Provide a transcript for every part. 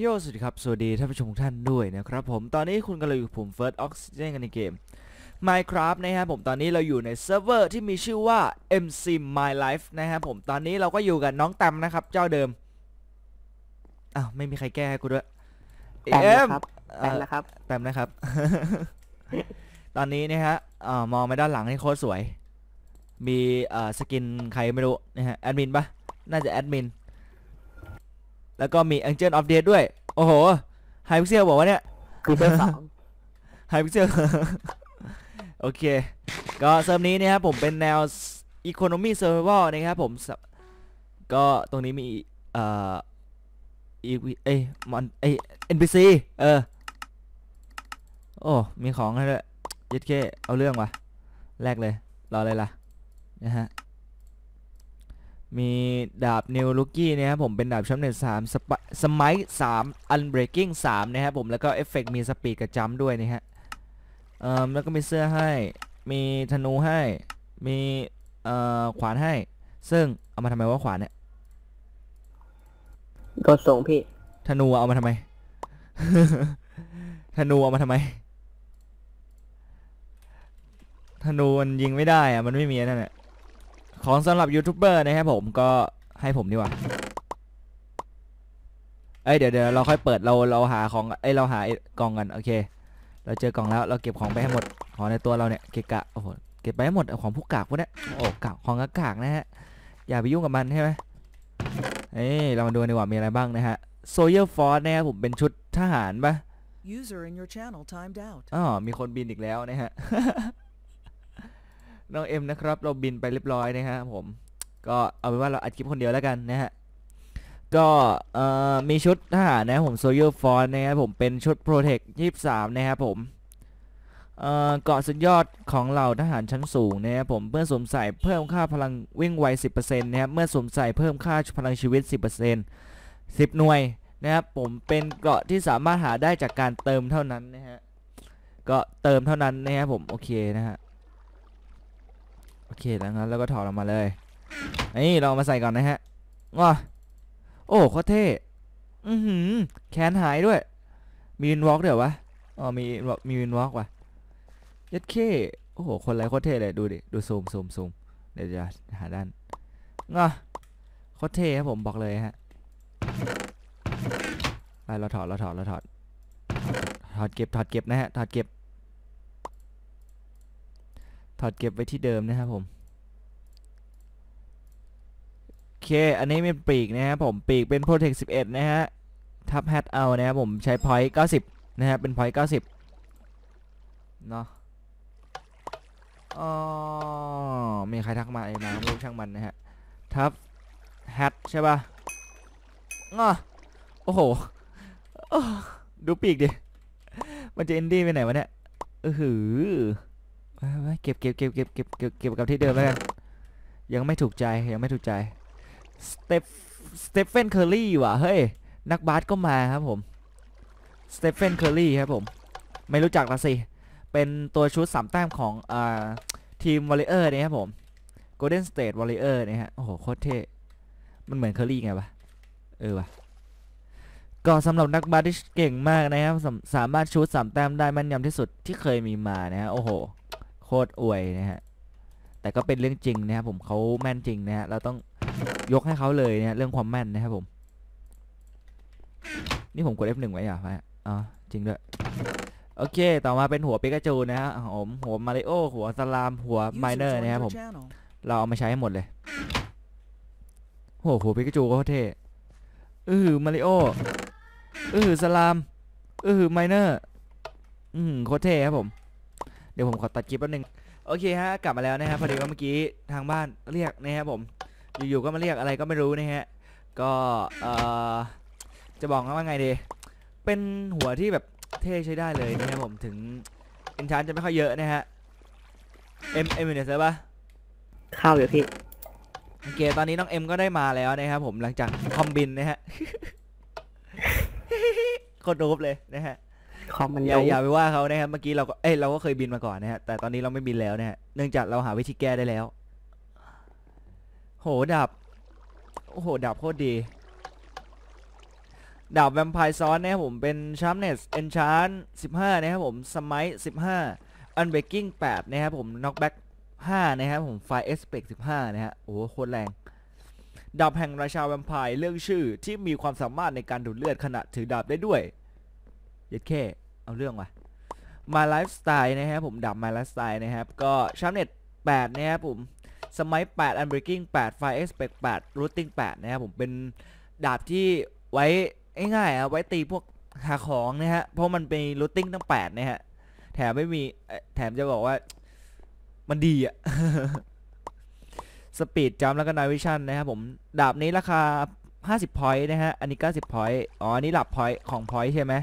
โยสวัสดีครับ สวัสดีท่านผู้ชมทุกท่านด้วยนะครับผม ตอนนี้คุณกำลังอยู่กับผม First Oxygen กันในเกม Minecraft นะครับผม ตอนนี้เราอยู่ในเซิร์ฟเวอร์ที่มีชื่อว่า MC My Life นะครับผม ตอนนี้เราก็อยู่กับน้องตำนะครับ เจ้าเดิม อ้าว ไม่มีใครแก้ให้กูด้วยแปมเอ็มนะครับเอ่แปมอนะครับแปมนะครับ ตอนนี้นะฮะเอ่อมองไปด้านหลังนี่โคตรสวย มีเอ่อสกินใครไม่รู้นะฮะ แอดมินปะน่าจะแอดมิน แล้วก็มี Angel of Death ด้วย โอ้โหไฮพิเซลบอกว่าเนี่ยคือเบอร์สองไฮพิเซลโอเค ก็เซิร์ฟนี้นะครับผมเป็นแนว Economy Survival นะครับผมสก็ตรงนี้มีเอ่ออีเอ้ยมอนเอ้ย NPC เออ โอ้ มีของให้ด้วยยึดเคเอาเรื่องว่ะแรกเลย รอเลยล่ะนะฮะ มีดาบนิวลูกี้นะครับผมเป็นดาบชั้นเน็ตสามสมัยสามอันเบรกิ้งสามนะครับผมแล้วก็เอฟเฟกมีสปีดกับจัมป์ด้วยนะฮะเอ่อแล้วก็มีเสื้อให้มีธนูให้มีเอ่อขวานให้ ซึ่งเอามาทำไมว่าขวานเนี่ยกดส่งพี่ ธนูเอามาทำไม ธนูเอามาทำไม ธนูมันยิงไม่ได้อะมันไม่มีนั่นแหละ ของสำหรับยูทูบเบอร์นะครับผมก็ให้ผมดีกว่าเอ้ยเดี๋ยวเดี๋ยวเราค่อยเปิดเราเราหาของเอ้ยเราหาไอ้กล่องกันโอเค เราเจอกล่องแล้วเราเก็บของไปให้หมดของในตัวเราเนี่ยเกะกะโอ้โหเก็บไปให้หมดเอาของผู้กากพวกเนี้ยโอ้กากของกากๆนะฮะอย่าไปยุ่งกับมันใช่ไหมเอ้ยเรามาดูกันดีกว่ามีอะไรบ้างนะฮะโซเยอร์ฟอร์สนะครับผมเป็นชุดทหารปะ User in your channel timed out. อ๋อมีคนบินอีกแล้วนะฮะ น้องเอ็มนะครับ เราบินไปเรียบร้อยนะฮะผม ก็เอาเป็นว่าเราอัดคลิปคนเดียวแล้วกันนะฮะ ก็เอ่อมีชุดทหารนะผมโซเยอร์ฟอนนะครับผมเป็นชุดโปรเทค23 นะครับผมเอ่อเกาะสุดยอดของเหล่าทหารชั้นสูงนะครับผมเมื่อสวมใส่เพิ่มค่าพลังวิ่งไว 10%นะครับเมื่อสวมใส่เพิ่มค่าพลังชีวิต 10% 10 หน่วยนะครับผมเป็นเกราะที่สามารถหาได้จากการเติมเท่านั้นนะฮะก็เติมเท่านั้นนะครับผมโอเคนะฮะ เคแล้วงั้นแล้วก็ถอดออกมาเลยนี่เราเอามาใส่ก่อนนะฮะว้าโอ้โคตรเท่อือหือแขนหายด้วย มีวินวอล์กเดี๋ยววะอ๋อมีมีวินวอล์กว่ะยัดเคโอ้โหคนไรโคตรเท่เลยดูดิดูซูมซูมซูมเดี๋ยวจะหาด้านง้าโคตรเท่ครับผมบอกเลยฮะไปเราถอดเราถอดเราถอดถอดเก็บถอดเก็บนะฮะถอดเก็บ ถอดเก็บไว้ที่เดิมนะครับผมโอเค อันนี้เป็นปีกนะครับผมปีกเป็น Protect 11 นะฮะ ทับแฮตเอานะครับผมใช้ point 90 นะฮะ เป็น point 90 เนาะอ๋อมีใครทักมาไอ้มาไม่รู้ช่างมันนะฮะ ทับแฮตใช่ป่ะงอโอ้โห ดูปีกดิ มันจะเอนดี้ไปไหนวะเนี่ยเออหือ ไปเก็บเก็บเก็บเก็บเก็บเก็บเก็บกับที่เดิมแล้วกันยังไม่ถูกใจยังไม่ถูกใจสเตฟสเตฟเฟนเคอร์รี่ว่ะเฮ้ยนักบาสก็มาครับผมสเตฟเฟนเคอร์รี่ครับผมไม่รู้จักละสิเป็นตัวชุดสามแต้มของอ่าทีมวอลเลเยอร์เนี่ยครับผม Golden State Warrior เนี่ยฮะโอ้โหโคตรเท่มันเหมือนเคอร์รี่ไงวะเออวะก็สำหรับนักบาสที่เก่งมากนะครับสามารถชูดสามแต้มได้แม่นยำที่สุดที่เคยมีมานะฮะโอ้โห ตรอวยนะฮะแต่ก็เป็นเรื่องจริงนะครับผมเขาแม่นจริงนะฮะเราต้องยกให้เขาเลยนะฮะเรื่องความแม่นนะครับผม นี่ผมกด F1 ไว้อะฮะอ๋อจริงด้วยโอเค ต่อมาเป็นหัวปิกาจูนะฮะผมหัวมาริโอหัวสลาม หัวไม User เนอร์นะครับผม เราเอามาใช้ให้หมดเลยโหหัวปิกาจูก็เท่เออมาริโอเออสลามเออไมเนอร์ อืมโคตรเท่ครับผม เดี๋ยวผมขอตัดคลิปแป๊บนึงโอเคฮะกลับมาแล้วนะครับพอดีว่าเมื่อกี้ทางบ้านเรียกนะครับผมอยู่ๆก็มาเรียกอะไรก็ไม่รู้นะฮะก็เอ่อจะบอกว่าไงดีเป็นหัวที่แบบเท่ใช้ได้เลยนะครับผมถึงอินชานจะไม่ค่อยเยอะนะฮะเอ็มเอ็มอยู่ในเซิร์ฟปะเข้าอยู่พี่โอเคตอนนี้น้องเอ็มก็ได้มาแล้วนะครับผมหลังจากคอมบินนะฮะโคตรรูปเลยนะฮะ คอมมันอย่าเยาอย่าไปว่าเขานะครับ เมื่อกี้เราก็เอ้ยเราก็เคยบินมาก่อนนะฮะ แต่ตอนนี้เราไม่บินแล้วนะฮะ เนื่องจากเราหาวิธีแก้ได้แล้ว โหดับ โอ้โห ดับโคตรดี ดาบแวมไพร์ซ้อนนะครับผม เป็นชาร์ n เนสเอนชาน15 นะครับผม สมัย 15 อันเบกกิ้ง 8 นะครับผมน็อกแบ็ก5 นะครับผม ไฟเอสเปก15 นะฮะ โอ้โห โคตรแรงดาบแห่งราชาแวมไพร์เรื่องชื่อที่มีความสามารถในการดูดเลือดขณะถือดาบได้ด้วยเย็ดแค่เอาเรื่องว่ะมาไลฟ์สไตล์นะครับผมดาบมาไลฟ์สไตล์นะครับ ก็ชาร์เนส8นะครับผมสมัย 8 Unbreaking 8 Fire Expect 8 Routing 8 นะครับผมเป็นดาบที่ไว้ง่ายๆอะไว้ตีพวกหาของนะฮะ เพราะมันเป็น Routing ตั้ง 8 นะฮะ แถมไม่มีแถมจะบอกว่ามันดีอะสปีดจัมแล้วก็นาวิชั่นนะครับผม ดาบนี้ราคา 50 point นะฮะ อันนี้ 90 point อ๋อ อันนี้หลับ point ของ point ใช่ไหม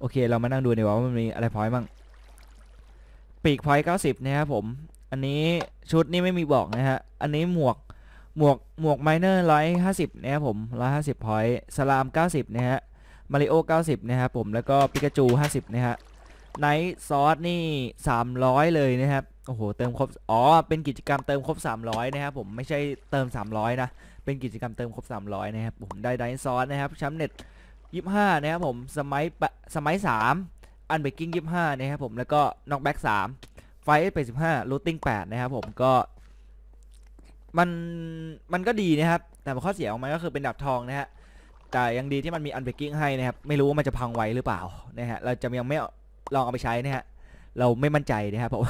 โอเค เรามานั่งดูดีกว่าว่ามันมีอะไร point บ้างปีก point 90นะครับผม อันนี้ชุดนี่ไม่มีบอกนะฮะ อันนี้หมวกหมวกหมวกไมเนอร์ร้อยห้าสิบนะครับผมร้อยห้าสิบพอยต์สลามเก้าสิบนะฮะมาริโอเก้าสิบนะครับผมแล้วก็ปิกาจูห้าสิบนะฮะไนท์ซอสนี่สามร้อยเลยนะครับโอ้โหเติมครบอ๋อเป็นกิจกรรมเติมครบสามร้อยนะครับผมไม่ใช่เติมสามร้อยนะเป็นกิจกรรมเติมครบสามร้อยนะครับผมได้ไนท์ซอสนะครับแชมป์เน็ต ยี่ห้านะครับผมสมัยสมัยสามอันเบกกิ้งยี่ห้านะครับผมแล้วก็น็อกแบ็กสามไฟไปสิบห้ารูติ้งแปดนะครับผมก็ มันมันก็ดีนะครับ แต่ข้อเสียของมันก็คือเป็นดาบทองนะฮะแต่ยังดีที่มันมีอันเบกกิ้งให้นะครับ ไม่รู้ว่ามันจะพังไวหรือเปล่านะฮะเราจะยังไม่ลองเอาไปใช้นะฮะเราไม่มั่นใจนะครับผม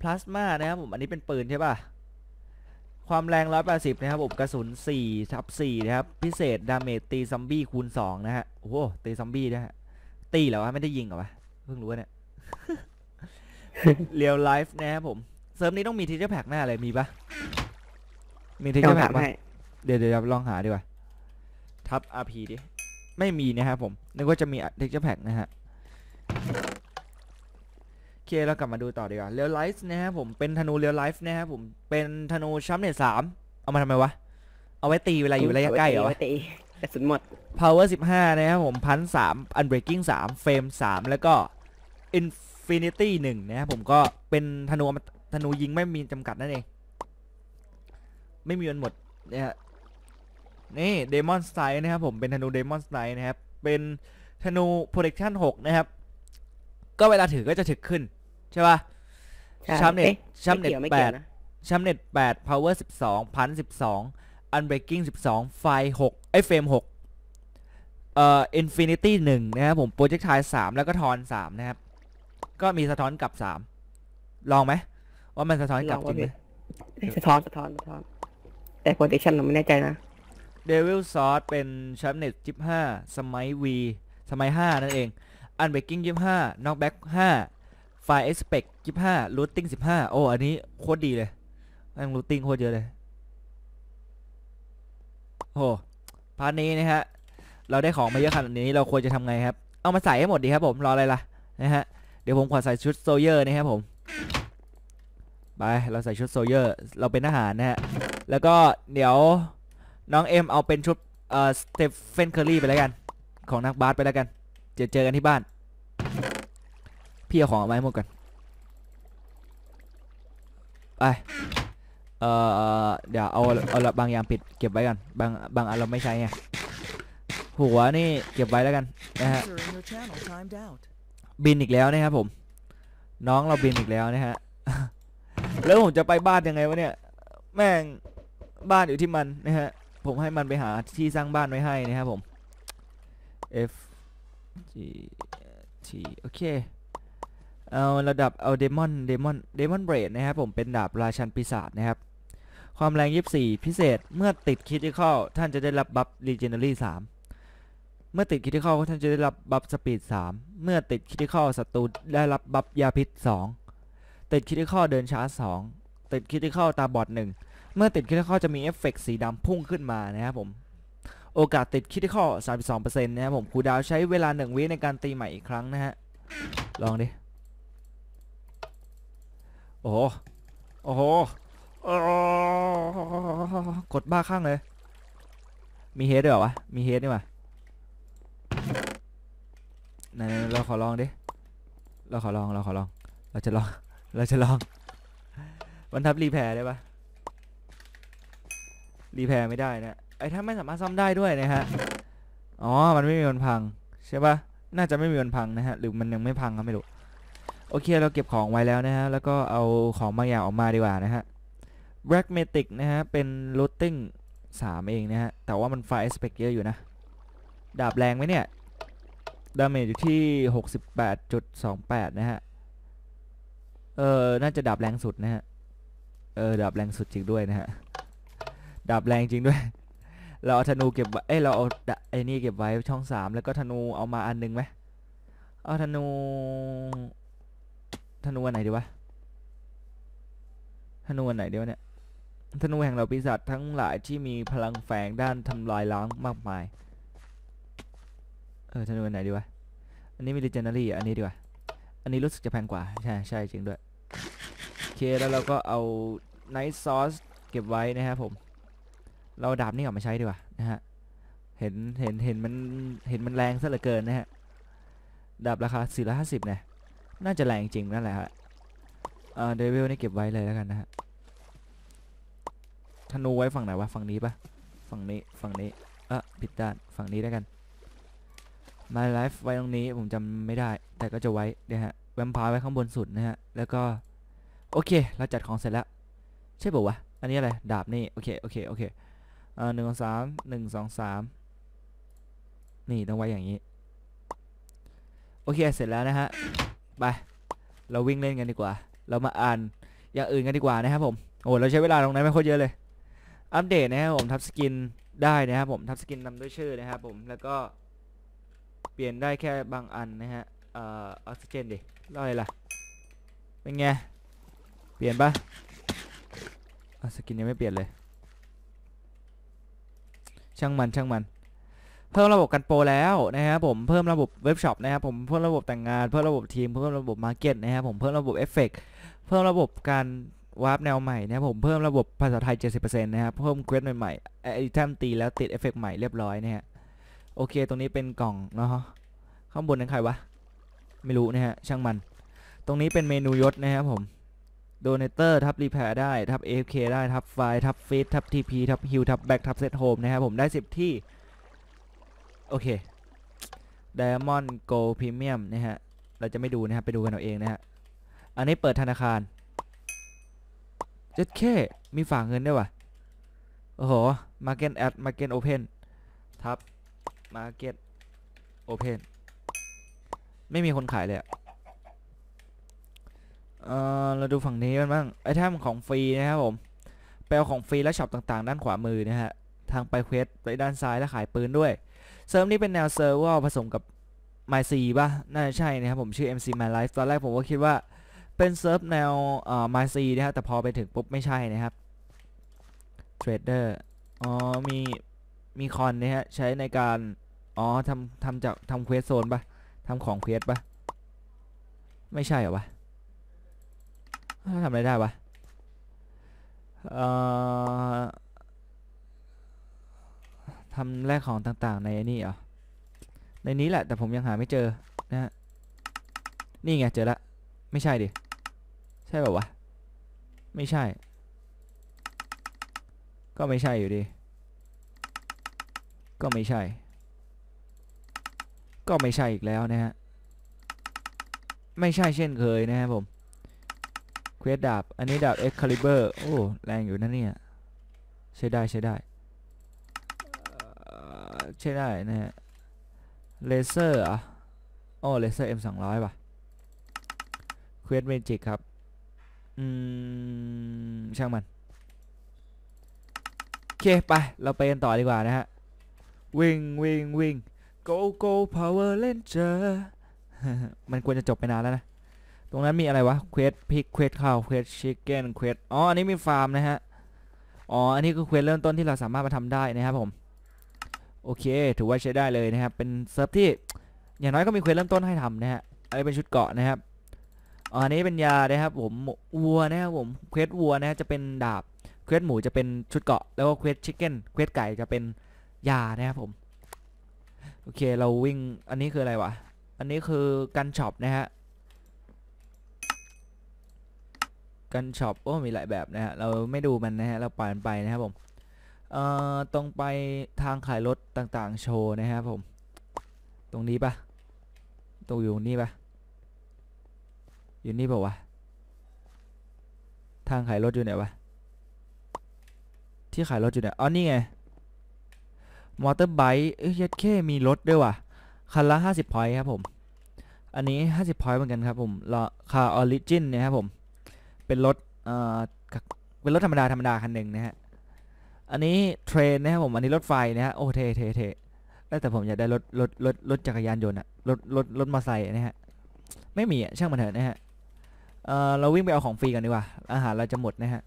พลาสมานะครับผมอันนี้เป็นปืนใช่ป่ะ ความแรง 180 นะครับผมกระสุน4ทับ4นะครับ พิเศษ ดาเมจตีซอมบี้คูณ 2 นะฮะ โอ้โห ตีซอมบี้นะฮะ ตีเหรอวะ ไม่ได้ยิงเหรอวะ เพิ่งรู้เนี่ยเรียลไลฟ์นะครับผม เซิร์ฟนี้ต้องมีทีเจอร์แพ็กหน้าเลย มีปะมีทีเจต้อองร์แพ็ถากมปะให้เดี๋ยวเดี๋ยวลองหาดีกว่า ทับ RP ดิ ไม่มีนะครับผม นึกว่าจะมีทีเจอร์แพ็กนะฮะโอ เคเรากลับมาดูต่อดีกว่าเรียลไลฟ์นะครับผมเป็นธนูเรียลไลฟ์นะครับผมเป็นธนูชัมเนตสามเอามาทำไมวะ เอาไว้ตีเวลาอยู่ระยะใกล้เหรอเอาวะไว้ตีกระสุนหมด power 15นะครับผมพันสาม unbreaking 3 frame 3แล้วก็ infinity 1นะครับผมก็เป็นธนูอมตธนูยิงไม่มีจำกัดนั่นเอง ไม่มีวันหมดนะฮะนี่ demon style นะครับผมเป็นธนู demon style นะครับเป็นธนู protection 6 นะครับ ก็เวลาถือก็จะถึกขึ้น ใช่ป่ะใช่ชัมเน็ตเอ๊ะชัมเน็ตไม่แปกี่ยวดไม่กี่ยวนะชัมเน็ต8 power 12พัน12 unbreaking 12ไฟ6ไอ้เฟรม6เอ่อ infinity 1นะครับผม projectile 3แล้วก็ทอน3นะครับ ก็มีสะท้อนกลับ3ลองไหม ว่ามันสะท้อนกลับจริงไหมเอ๊ะสะท้อนสะท้อนสะท้อน แต่ protection เราไม่แน่ใจนะ devil sword เป็นชัมเน็ต15สมัย V สมัย5นั่นเอง unbreaking 25 knockback 5 fire expect 25 looting 15 โอ้ อันนี้โคตรดีเลยแม่ง looting โคตรเยอะเลย โอ้พาร์ทนี้นะฮะ เราได้ของมาเยอะขนาดนี้เราควรจะทำไงครับ เอามาใส่ให้หมดดีครับผม รออะไรล่ะ นะฮะ เดี๋ยวผมขอใส่ชุดโซเยอร์นะครับผม ไป เราใส่ชุดโซเยอร์ เราเป็นทหารนะฮะ แล้วก็เดี๋ยวน้องเอ็มเอาเป็นชุดเอ่อสเตฟเฟนเคอรี่ไปแล้วกัน ของนักบาสไปแล้วกัน เจอเจอกันที่บ้าน พี่เอาของเอาไว้หมดก่อนไปเอ่อเดี๋ยวเอาเอาบางอย่างปิดเก็บไว้กันบางบางอันเราไม่ใช้ไงหัวนี่เก็บไว้แล้วกันนะฮะบินอีกแล้วนะครับผม น้องเราบินอีกแล้วนะฮะแล้วผมจะไปบ้านยังไงวะเนี่ย แม่งบ้านอยู่ที่มันนะฮะผมให้มันไปหาที่สร้างบ้านไว้ให้นะครับผม F G T โอเค เอาระดับเอาเดมอนเดมอนเดมอนเบรดนะครับผมเป็นดาบราชันปีศาจนะครับ ความแรง 24 พิเศษเมื่อติดคิติคอลท่านจะได้รับบัฟรีเจน r รี่3เมื่อติดคิติคอลท่านจะได้รับบัฟสปีด 3 เมื่อติดคิติคอลศัตรูได้รับบัฟยาพิษ 2 ติดคิติคอลเดินช้า 2 ติดคิติคอลตาบอด 1 เมื่อติดคิติคอลจะมีเอฟเฟกต์สีดำพุ่งขึ้นมานะครับผมโอกาสติดคิติคอล32%นะครับผมคูดาวใช้เวลา 1 วิในการตีใหม่อีกครั้งนะฮะลองดิ โอ้โหโอ้โหโอ้โหกดบ้าข้างเลย มีเฮดด้วยเหรอวะ มีเฮดนี่ว่าไหนเราขอลองดิ เราขอลอง เราขอลอง เราจะลอง เราจะลอง วันทับรีแพร์ได้ปะรีแพร์ไม่ได้นะไอ้ถ้าไม่สามารถซ่อมได้ด้วยนะฮะ อ๋อ มันไม่มีวันพัง ใช่ปะน่าจะไม่มีวันพังนะฮะ หรือมันยังไม่พังก็ไม่รู้ โอเคเราเก็บของไว้แล้วนะฮะ แล้วก็เอาของบางอย่างออกมาดีกว่านะฮะ Black Matic นะฮะ เป็น Looting 3 เองนะฮะ แต่ว่ามันไฟสเปกเยอะอยู่นะ ดาบแรงไหมเนี่ย ดาเมจอยู่ที่ 68.28 นะฮะ เออน่าจะดาบแรงสุดนะฮะ เออ ดาบแรงสุดจริงด้วยนะฮะ ดาบแรงจริงด้วย เราเอาธนูเก็บไว้เอ้ย เราเอาไอ้นี่เก็บไว้ช่องสามแล้วก็ธนูเอามาอันหนึงไหมเอาธนู ธนูอันไหนดีวะธนูอันไหนดีวะเนี่ยธนูแห่งเหล่าปีศาจทั้งหลายที่มีพลังแฝงด้านทำลายล้างมากมาย เออธนูอันไหนดีวะ อันนี้มี legendary อะอันนี้ดีกว่า อันนี้รู้สึกจะแพงกว่า ใช่ใช่จริงด้วย โอเคแล้วเราก็เอา night sauce เก็บไว้นะครับผม เราเอาดาบนี่ออกมาใช้ดีกว่านะฮะ เห็นเห็นเห็นมันเห็นมันแรงซะเหลือเกินนะฮะ ดาบราคา 450เนี่ย น่าจะแรงจริงนั่นแหละฮะเออเดวิลนี่เก็บไว้เลยแล้วกันนะฮะธนูไว้ฝั่งไหนวะฝั่งนี้ปะฝั่งนี้ฝั่งนี้เออผิดด้านฝั่งนี้แล้วกัน My Life ไว้ตรงนี้ผมจำไม่ได้ แต่ก็จะไว้เนะฮะแวมพร์ไว้ข้างบนสุดนะฮะแล้วก็โอเค เราจัดของเสร็จแล้ว ใช่ป่าวะ อันนี้อะไร ดาบนี่โอเคโอเคโอเคเอ่อหนึ่งสองสามหนึ่งสองสามนี่ต้องไว้อย่างนี้ โอเคเสร็จแล้วนะฮะ ไป เราวิ่งเล่นกันดีกว่า เรามาอ่านอย่างอื่นกันดีกว่านะครับผมโอ้เราใช้เวลาตรงนั้นไม่ค่อยเยอะเลย อัปเดตนะครับผมทับสกินได้นะครับผมทับสกินนำด้วยชื่อนะครับผมแล้วก็เปลี่ยนได้แค่บางอันนะฮะเอ่อออกซิเจนดิรออะไรล่ะเป็นไงเปลี่ยนปะอะสกินยังไม่เปลี่ยนเลย ช่างมันช่างมัน เพิ่มระบบกันโปรแล้วนะครับผมเพิ่มระบบเว็บช็อปนะครับผมเพิ่มระบบแต่งงานเพิ่มระบบทีมเพิ่มระบบมาร์เก็ตนะครับผมเพิ่มระบบเอฟเฟกต์เพิ่มระบบการวาร์ปแนวใหม่นะครับผมเพิ่มระบบภาษาไทย 70%นะครับเพิ่มเควสใหม่ๆไอเทมตีแล้วติดเอฟเฟกต์ใหม่เรียบร้อยนะฮะโอเคตรงนี้เป็นกล่องเนาะข้างบนนั้นใครวะไม่รู้นะฮะช่างมัน ตรงนี้เป็นเมนูยศนะครับผมโดเนเตอร์ทับรีแพร์ได้ทับ AFK ได้ทับไฟทับฟีดทับ TP ทับฮิลทับแบ็กทับเซตโฮมนะครับผมได้ 10 ที่ โอเค Diamond Gold Premium นะฮะ เราจะไม่ดูนะครับไปดูกันเอาเองนะฮะ อันนี้เปิดธนาคารเจ็ดแค่มีฝากเงินด้วยวะโอ้โห Market at Market Open ทับ Market Open ไม่มีคนขายเลยอะเออเราดูฝั่งนี้กันบ้าง ไอเทมของฟรีนะครับผมไปเอาของฟรีและช็อปต่างๆ ด้านขวามือนะฮะ ทางไปเควสไปด้านซ้ายและขายปืนด้วย เซิร์ฟนี้เป็นแนวเซิร์ฟว่าผสมกับ My C ป่ะ น่าจะใช่นะครับผมชื่อ MC My Life ตอนแรกผมก็คิดว่าเป็นเซิร์ฟแนวเอ่อ My C นะครับแต่พอไปถึงปุ๊บไม่ใช่นะครับ Trader อ๋อมีมีคอนนะฮะใช้ในการอ๋อทำทำจากทำเควสโซนป่ะทำของเควสป่ะ ไม่ใช่เหรอวะทำอะไรได้วะเอ่อ ทำแลกของต่างๆ ในนี่เหรอในนี้แหละ แต่ผมยังหาไม่เจอนะฮะนี่ไงเจอละไม่ใช่ดิ ใช่แบบวะ ไม่ใช่ ก็ไม่ใช่อยู่ดี ก็ไม่ใช่ ก็ไม่ใช่อีกแล้วนะฮะ ไม่ใช่เช่นเคยนะครับผม เควสดาบ อันนี้ดาบ Excalibur โอ้ แรงอยู่นะเนี่ย ใช้ได้ใช้ได้ ใช่ได้นะฮะเลเซอร์อะโอ้เลเซอร์ M 2 0 0ป่ะเควสเมจิกครับ อืม ช่างมัน โอเค ไป เราไปกันต่อดีกว่านะฮะ วิ่งวิ่งวิ่ง go go power ranger มันควรจะจบไปนานแล้วนะ ตรงนั้นมีอะไรวะ เควสพิก เควสข้าว เควสชิคเก้น เควส อ๋อ อันนี้มีฟาร์มนะฮะ อ๋อ อันนี้คือเควสเริ่มต้นที่เราสามารถมาทำได้นะครับผม โอเค ถือว่าใช้ได้เลยนะครับ เป็นเซิร์ฟที่อย่างน้อยก็มีเควสเริ่มต้นให้ทำนะฮะอันนี้เป็นชุดเกาะนะครับอันนี้เป็นยานะครับผมวัวนะครับผมเควสวัวนะฮะจะเป็นดาบเควสหมูจะเป็นชุดเกาะแล้วก็เควสชิคเก้นเควสไก่จะเป็นยานะครับผมโอเคเราวิ่งอันนี้คืออะไรวะอันนี้คือกันช็อปนะฮะกันช็อปโอ้มีหลายแบบนะฮะเราไม่ดูมันนะฮะเราปล่อยมันไปนะครับผม เอ่อตรงไปทางขายรถต่างๆ โชว์นะครับผม ตรงนี้ปะตรงอยู่นี่ปะอยู่นี่ปะวะ ทางขายรถอยู่ไหนวะ ที่ขายรถอยู่ไหนอ๋อนี่ไง มอเตอร์ไบค์เอ้ยยัดแค่มีรถด้วยว่ะ คันละ50พอยต์ครับผม อันนี้50พอยต์เหมือนกันครับผมรอคาออริจินนะครับผม เป็นรถ เอ่อ เป็นรถธรรมดาธรรมดาคันหนึ่งนะฮะ อันนี้เทรนนะครับผมอันนี้รถไฟนะฮะโอ้เทเทเทแล้แต่ผมอยากได้รถรถรถรถจักรยานยนต์อะรถรถรถมอเตอร์ไซค์นะฮะไม่มีอะช่างมันเถอะนะฮะเออเราวิ่งไปเอาของฟรีกันดีกว่าอาหารเราจะหมดนะฮะ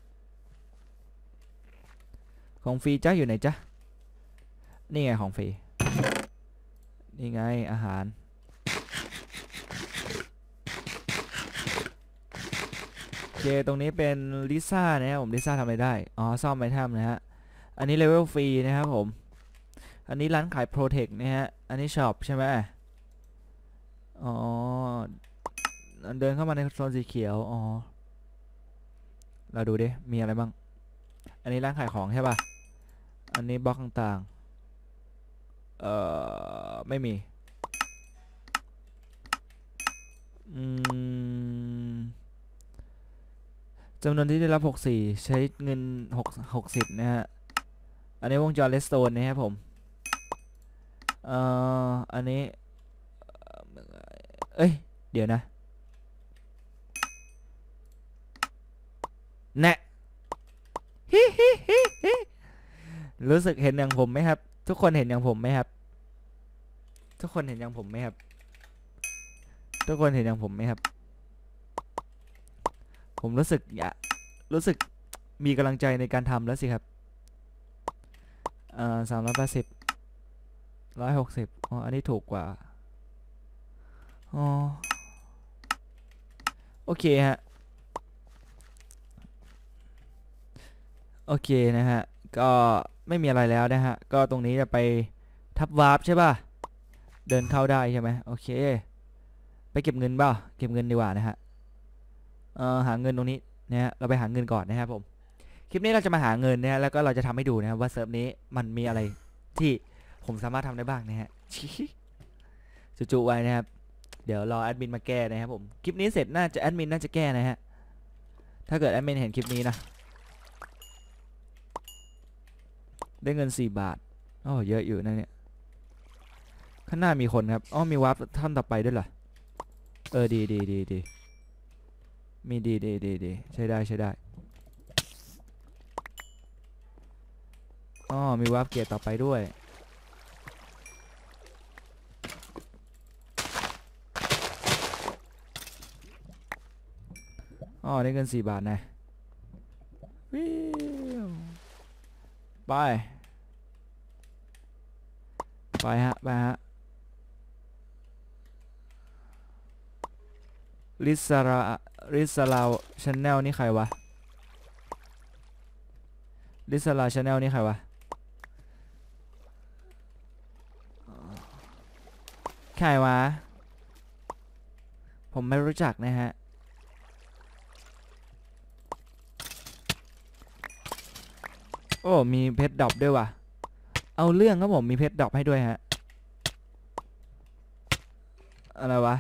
ของฟรีจ้าอยู่ไหนจ๊ะนี่ไงของฟรีนี่ไงอาหารโอเคตรงนี้เป็นลิซ่านะครับผมลิซ่าทำอะไรได้อ๋อซ่อมไอเทมนะฮะ อันนี้เลเวลฟรีนะครับผม อันนี้ร้านขายโปรเทคนะฮะ อันนี้ช็อปใช่ไหมอ๋อ เดินเข้ามาในโซนสีเขียว อ๋อ เราดูดิ มีอะไรบ้าง อันนี้ร้านขายของใช่ป่ะ อันนี้บล็อกต่างๆ เอ่อ ไม่มี อืมจำนวนที่ได้รับ 64 ใช้เงิน 6 60 นะฮะ อันนี้วงจรเลสโตนนะครับผม เอ่อ อันนี้ เอ้ย เดี๋ยวนะแนะฮิฮิฮิฮิรู้สึกเห็นอย่างผมไหมครับ ทุกคนเห็นอย่างผมไหมครับ ทุกคนเห็นอย่างผมไหมครับ ทุกคนเห็นอย่างผมไหมครับ ผมรู้สึกอยากรู้สึกมีกำลังใจในการทำแล้วสิครับ เอ่อสามร้อยแปดสิบร้อยหกสิบอ๋อ อันนี้ถูกกว่า อ๋อ โอเคฮะ โอเคนะฮะ ก็ไม่มีอะไรแล้วนะฮะ ก็ตรงนี้จะไปทับวาร์ปใช่ป่ะ เดินเข้าได้ใช่ไหมโอเค ไปเก็บเงินเปล่าเก็บเงินดีกว่านะฮะ เอ่อ หาเงินตรงนี้นะฮะ เราไปหาเงินก่อนนะครับผม คลิปนี้เราจะมาหาเงินนะฮะแล้วก็เราจะทำให้ดูนะครับว่าเซิร์ฟนี้มันมีอะไรที่ผมสามารถทำได้บ้างนะฮะจุๆไว้นะครับ เดี๋ยวรอแอดมินมาแก้นะครับผมคลิปนี้เสร็จน่าจะแอดมินน่าจะแก้นะฮะถ้าเกิดแอดมินเห็นคลิปนี้นะได้เงิน 4 บาทอ๋อเยอะอยู่นะเนี่ยข้างหน้ามีคนครับอ๋อมีวาร์ปท่านต่อไปด้วยเหรอเออดีดีดีดีมีดีดีดีดีใช้ได้ใช้ได้ อ๋อมีวาร์ปเกียร์ต่อไปด้วย อ๋อได้เงิน4บาทนะวิวไป ไปฮะ ไปฮะ ลิสราลิสลาชแนลนี่ใครวะลิสลาชแนลนี่ใครวะ ใครวะ ผมไม่รู้จักนะฮะ โอ้ มีเพชรดรอปด้วยว่ะ เอาเรื่องครับผมมีเพชรดรอปให้ด้วยฮะ อะไรวะ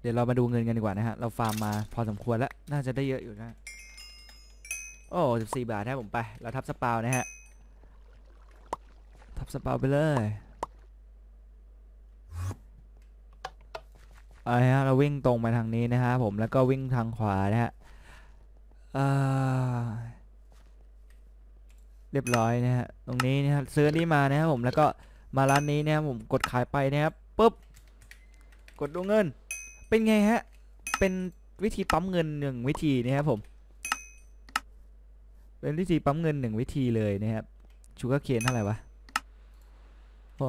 เดี๋ยวเรามาดูเงินกันดีกว่านะฮะ เราฟาร์มมาพอสมควรแล้ว น่าจะได้เยอะอยู่นะ โอ้14บาทนะผมไป เราทับสปาวนะฮะ ทับสปาวไปเลยอาละฮะเราวิ่งตรงไปทางนี้นะฮะผมแล้วก็วิ่งทางขวานะฮะเรียบร้อยนะฮะตรงนี้นะฮะซื้อนนี้มานะครับผมแล้วก็มาร้านนี้นะครับผมกดขายไปนะครับปุ๊บกดดูเงิน เป็นไงฮะเป็นวิธีปั๊มเงินหนึ่งวิธีนะครับผม เป็นวิธีปั๊มเงินหนึ่งวิธีเลยนะครับชูการ์เคนเท่าไหร่วะโอ้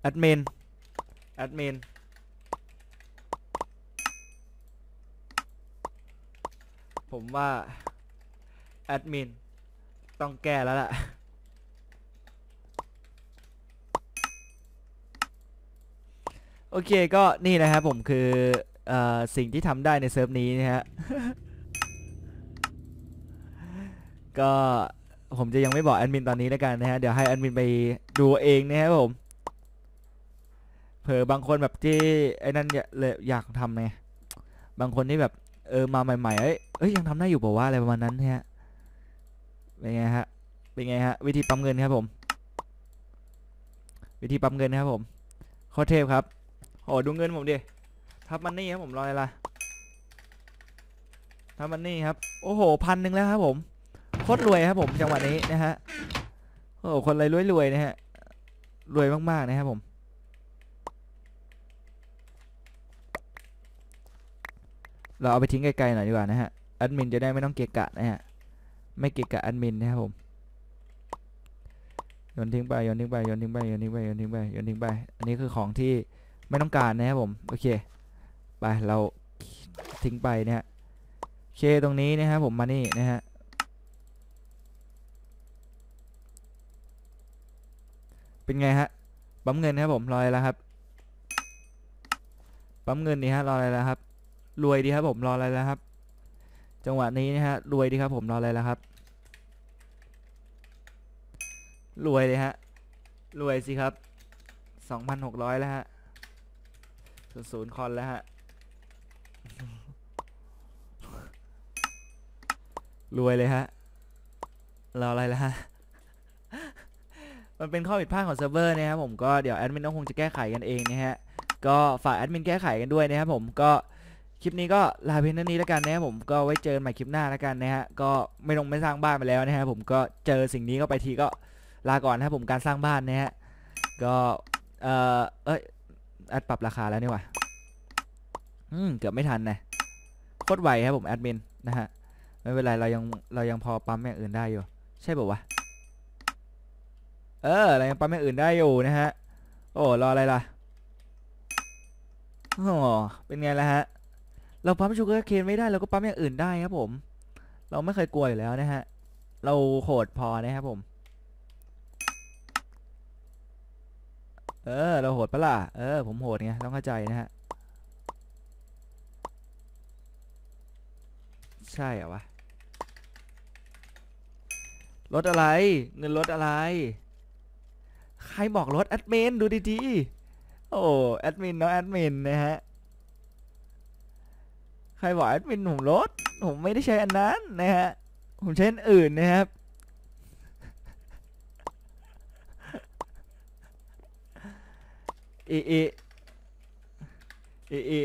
แอดมินแอดมินผมว่าแอดมินต้องแก้แล้วล่ะโอเคก็นี่นะครับผมคือเอ่อ สิ่งที่ทำได้ในเซิร์ฟนี้นะฮะ ก็ผมจะยังไม่บอกแอดมินตอนนี้แล้วกันนะฮะ เดี๋ยวให้แอดมินไปดูเองนะครับผม เผื่อบางคนแบบที่ไอ้นั่นอยากเลยอยากทำไงบางคนที่แบบเออมาใหม่ๆ เอ้ยเอ้ยยังทำได้อยู่เปล่าอะไรประมาณนั้นนะฮะ เป็นไงฮะ เป็นไงฮะ วิธีปั๊มเงินครับผม วิธีปั๊มเงินนะครับผมโคตรเทพครับโอ้ดูเงินผมดิ ทับมันนี่ครับผมรออะไรล่ะทับมันนี่ครับ โอ้โหพันหนึ่งแล้วครับผมโคตรรวยครับผมจังหวะนี้นะฮะโอ้โหคนอะไรรวยๆนะฮะรวยมากๆนะครับผมเราเอาไปทิ้งไกลๆหน่อยดีกว่านะฮะแอดมินจะได้ไม่ต้องเกะกะนะฮะไม่เกะกะแอดมินนะครับผมโยนทิ้งไปโยนทิ้งไปโยนทิ้งไปโยนทิ้งไปโยนทิ้งไปโยนทิ้งไป อันนี้คือของที่ไม่ต้องการนะครับผม โอเค ไปเราทิ้งไปนะฮะโอเคตรงนี้นะครับผมมานี่นะฮะเป็นไงฮะปั๊มเงินครับผมรออะไรแล้วครับปั๊มเงินนี่ฮะรออะไรแล้วครับ รวยดีครับผมรออะไรแล้วครับ จังหวะนี้นะฮะรวยดีครับผมรออะไรแล้วครับ รวยเลยฮะรวยสิครับสองพันหกร้อยแล้วฮะศูนย์ศูนย์คอนแล้วฮะ รวยเลยฮะรออะไรล้วฮะ มันเป็นข้อผิดพลาดของเซิร์ฟเวอร์นะครับผมก็เดี๋ยวแอดมินต้องคงจะแก้ไขกันเองนะฮะ ก็ฝากแอดมินแก้ไขกันด้วยนะครับผมก็คลิปนี้ก็ลาเพียงเท่านี้แล้วกันนะครับผมก็ไว้เจอกันใหม่คลิปหน้าแล้วกันนะฮะก็ไม่ลงไม่สร้างบ้านไปแล้วนะฮะผมก็เจอสิ่งนี้ก็ไปทีก็ลาก่อนนะครับผมการสร้างบ้านนะฮะก็เออเอ้ยแอดปรับราคาแล้วนี่หว่าอืมเกือบไม่ทันนะโคตรไวครับผมแอดมินนะฮะ ไม่เป็นไรเรายังเรายังพอปั๊มอย่งอื่นได้อยู่ ใช่ป่าวะเออเรายังปั๊มอย่งอื่นได้อยู่นะฮะ โอ้รออะไรล่ะโอ้เป็นไงล่ะฮะ เราปั๊มชูเกอร์เคนไม่ได้เราก็ปั๊มอย่างอื่นได้ครับผม เราไม่เคยกลัวอยู่แล้วนะฮะ เราโหดพอนะครับผม เออ เราโหดปะล่ะ เออ ผมโหดไงต้องเข้าใจนะฮะ ใช่เหรอวะ รถอะไร เงินรถอะไร ใครบอกรถแอดมินดูดีๆ โอ้แอดมินเนาะแอดมินนะฮะ ใครบอกแอดมินผมลดผมไม่ได้ใช้อันนั้นนะฮะ ผมใช้อันอื่นนะครับอีอีอีอี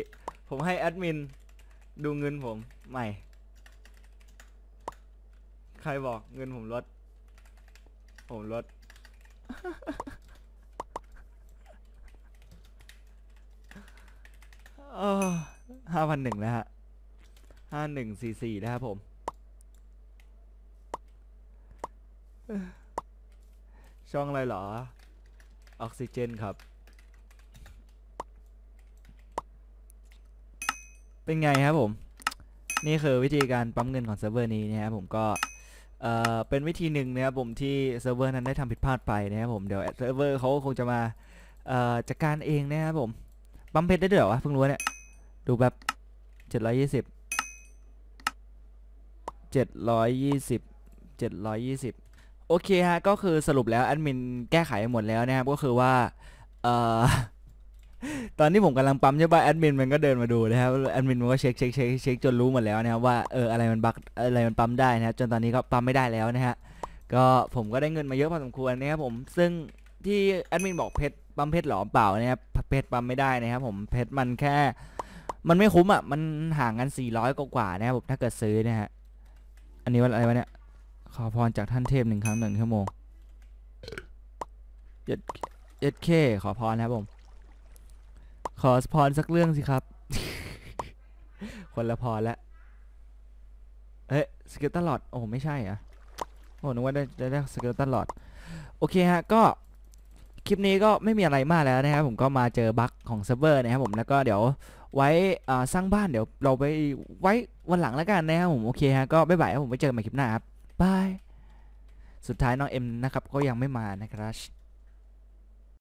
ผมให้แอดมินดูเงินผมใหม่ ใครบอกเงินผมลด ผมลด ห้าพันหนึ่งแล้วฮะห้าหนึ่งสี่สี่นะครับผม ช่องอะไรเหรอ ออกซิเจนครับ เป็นไงครับผม นี่คือวิธีการปั๊มเงินของเซิร์ฟเวอร์นี้นะครับผมก็ เอ่อเป็นวิธีหนึ่งนะครับผมที่เซิร์ฟเวอร์นั้นได้ทำผิดพลาดไปนะครับผมเดี๋ยวเซิร์ฟเวอร์เขาคงจะมาเอ่อจัดการเองนะครับผมปั๊มเพชรได้ด้วยเหรอวะเพิ่งรู้เนี่ยดูแบบเจ็ดร้อยยี่สิบเจ็ดร้อยยี่สิบเจ็ดร้อยยี่สิบโอเคฮะ ก็คือสรุปแล้วแอดมินแก้ไขหมดแล้วนะครับ ก็คือว่า เอ่อ ตอนที่ผมกำลังปั๊มใช่ป่ะแอดมินมันก็เดินมาดูนะครับแอดมินมันก็เช็คเช็คเช็คเช็คจนรู้หมดแล้วนะครับว่าเอออะไรมันบั๊กอะไรมันปั๊มได้นะครับจนตอนนี้ก็ปั๊มไม่ได้แล้วนะฮะก็ผมก็ได้เงินมาเยอะพอสมควรนะครับผมซึ่งที่แอดมินบอกเพชรปั๊มเพชรหรอมเปล่านะครับเพชรปั๊มไม่ได้นะครับผมเพชรมันแค่ มันไม่คุ้มอะมันห่างกัน400กว่านะครับผมถ้าเกิดซื้อนะฮะอันนี้ว่าอะไรวะเนี่ยขอพรจากท่านเทพหนึ่งครั้งหนึ่งชั่วโมงเย็ดเย็ดเคขอพรนะครับผม ขอพรสักเรื่องสิครับ คนละพรแล้วเอ๊ะสเกลตลอดโอ้ไม่ใช่อะโอ้นึกว่าได้ได้สเกลตลอดโอเคฮะก็คลิปนี้ก็ไม่มีอะไรมากแล้วนะครับผมก็มาเจอบั๊กของเซิร์ฟเวอร์นะครับผมแล้วก็เดี๋ยวไว้สร้างบ้านเดี๋ยวเราไปไว้วันหลังแล้วกันนะครับผมโอเคฮะก็บ๊ายบายครับผมไว้เจอกันใหม่คลิปหน้าครับบายสุดท้ายน้องเอ็มนะครับก็ยังไม่มานะครับ